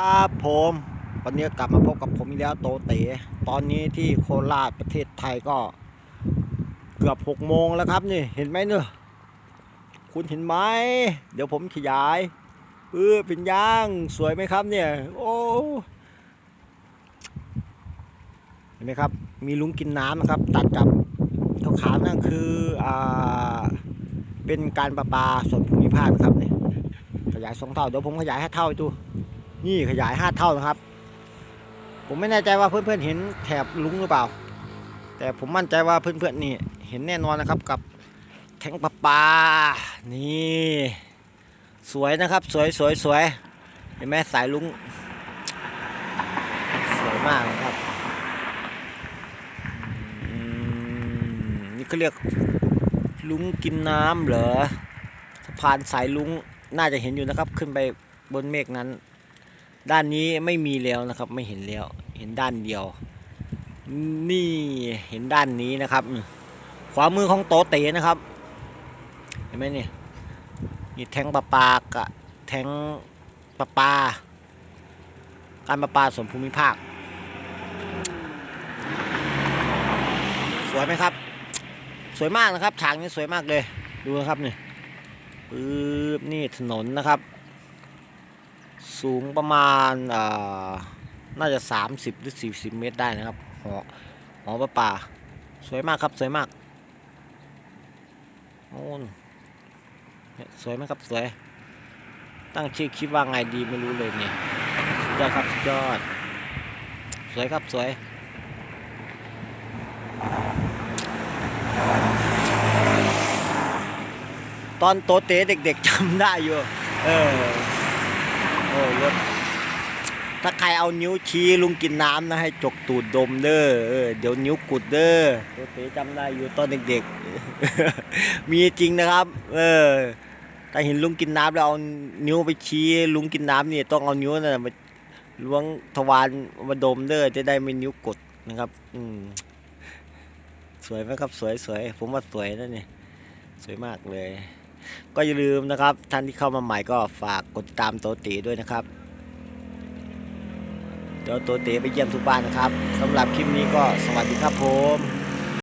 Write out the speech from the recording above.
ครับผมวันนี้กลับมาพบกับผมอีกแล้วโตเต๋ตอนนี้ที่โคราชประเทศไทยก็ เกือบหกโมงแล้วครับนี่เห็นไหมเนอะคุณเห็นไหมเดี๋ยวผมขยายเออเป็นย่างสวยไหมครับเนี่ย โอ้เห็นไหมครับ มีลุงกินน้ำนะครับ ตัดกับขาวๆนั่นคืออ่าเป็นการประปาส่วนภูมิภาคนะครับเนี่ยขยายสองเท่าเดี๋ยวผมขยายให้เท่าดู นี่ขยายห้าเท่านะครับ ผมไม่แน่ใจว่าเพื่อนๆเห็นแถบลุงหรือเปล่า แต่ผมมั่นใจว่าเพื่อนๆนี่เห็นแน่นอนนะครับกับแทงประปานี่ สวยนะครับสวยสวยสวยเห็นไหมสายลุงสวยมากนะครับอืมนี่เขาเรียกลุงกินน้ำเหรอสะพานสายลุงน่าจะเห็นอยู่นะครับ ขึ้นไปบนเมฆนั้น ด้านนี้ไม่มีแล้วนะครับ ไม่เห็นแล้ว เห็นด้านเดียว นี่เห็นด้านนี้นะครับ ขวามือของโตเต๋นะครับ เห็นไหมเนี่ยนี่แทงประปากะแทงประปาการประปาส่วนภูมิภาค สวยไหมครับ สวยมากนะครับฉากนี้สวยมากเลย ดูนะครับนี่ปึ๊บนี่ถนนนะครับ สูงประมาณอ่าน่าจะ 30 หรือ 40 เมตรได้นะครับ หอหอประป่า สวยมากครับ สวยมากโอ้นนสวยไหมครับ สวย ตั้งชื่อคลิปว่าไงดีไม่รู้เลยเนี่ยสุดยอดครับสุดยอด สวยครับ สวยตอนโตเตเด็กๆจำได้อยู่ เออ โอ้รถถ้าใครเอานิ้วชี้ลุงกินน้ำนะให้จกตูดดมเด้อเดี๋ยวนิ้วกุดเด้อตัวเต๋จำได้อยู่ตอนเด็กๆ มีจริงนะครับ เออถ้าเห็นลุงกินน้ำแล้วเอานิ้วไปชี้ลุงกินน้ำนี่ต้องเอานิ้วน่ะมาล้วงทวารมาดมเด้อจะได้ไม่นิ้วกดนะครับ อืมสวยไหมครับสวยสวยผมว่าสวยนะเนี่ยสวยมากเลย ก็อย่าลืมนะครับ ท่านที่เข้ามาใหม่ก็ฝากกดติดตามโตตีด้วยนะครับเดี๋ยวโตตีไปเยี่ยมทุกบ้านนะครับสำหรับคลิปนี้ก็สวัสดีครับผม